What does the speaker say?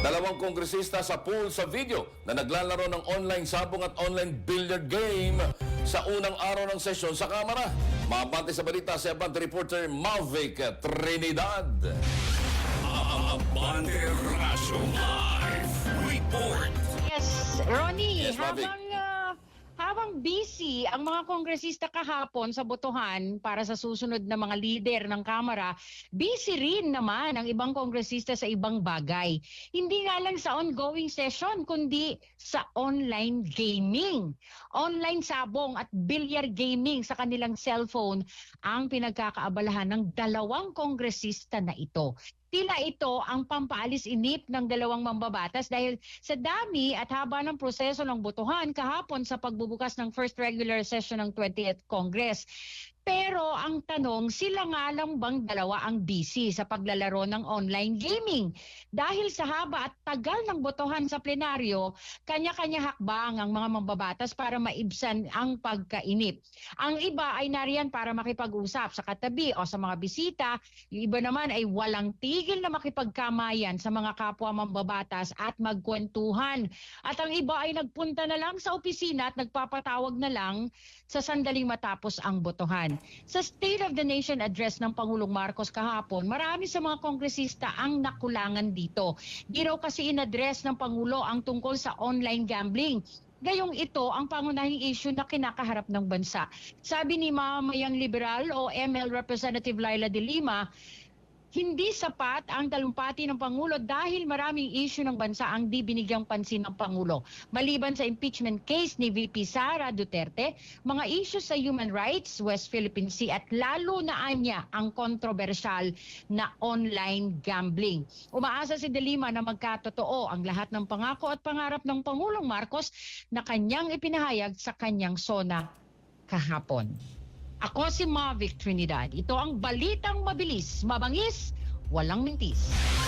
Dalawang kongresista sa pool sa video na naglalaro ng online sabong at online billiard game sa unang araw ng sesyon sa Kamara. Mabante sa balita si Abante reporter Mavic Trinidad. Abante Razo Live Report. Yes, Ronnie, Yes, habang habang busy ang mga kongresista kahapon sa botohan para sa susunod na mga leader ng Kamara, busy rin naman ang ibang kongresista sa ibang bagay. Hindi nga lang sa ongoing session, kundi sa online gaming. Online sabong at billiard gaming sa kanilang cellphone ang pinagkakaabalahan ng dalawang kongresista na ito. Tila ito ang pampaalis inip ng dalawang mambabatas dahil sa dami at haba ng proseso ng botohan kahapon sa pagbubukas ng first regular session ng 20th Congress. Pero ang tanong, sila nga lang bang dalawa ang busy sa paglalaro ng online gaming? Dahil sa haba at tagal ng botohan sa plenaryo, kanya-kanya hakbang ang mga mambabatas para maibsan ang pagkainip. Ang iba ay nariyan para makipag-usap sa katabi o sa mga bisita. Yung iba naman ay walang tigil na makipagkamayan sa mga kapwa mambabatas at magkwentuhan. At ang iba ay nagpunta na lang sa opisina at nagpapatawag na lang sa sandaling matapos ang botohan. Sa State of the Nation address ng Pangulong Marcos kahapon, marami sa mga kongresista ang nakulangan dito. Di raw kasi in-address ng Pangulo ang tungkol sa online gambling. Gayong ito ang pangunahing issue na kinakaharap ng bansa. Sabi ni Mamayang Liberal o ML Representative Laila de Lima, hindi sapat ang talumpati ng Pangulo dahil maraming issue ng bansa ang di binigyang pansin ng Pangulo. Maliban sa impeachment case ni VP Sara Duterte, mga issues sa human rights, West Philippine Sea at lalo na anya ang kontrobersyal na online gambling. Umaasa si De Lima na magkatotoo ang lahat ng pangako at pangarap ng Pangulong Marcos na kanyang ipinahayag sa kanyang sona kahapon. Ako si Mavic Trinidad. Ito ang balitang mabilis, mabangis, walang mintis.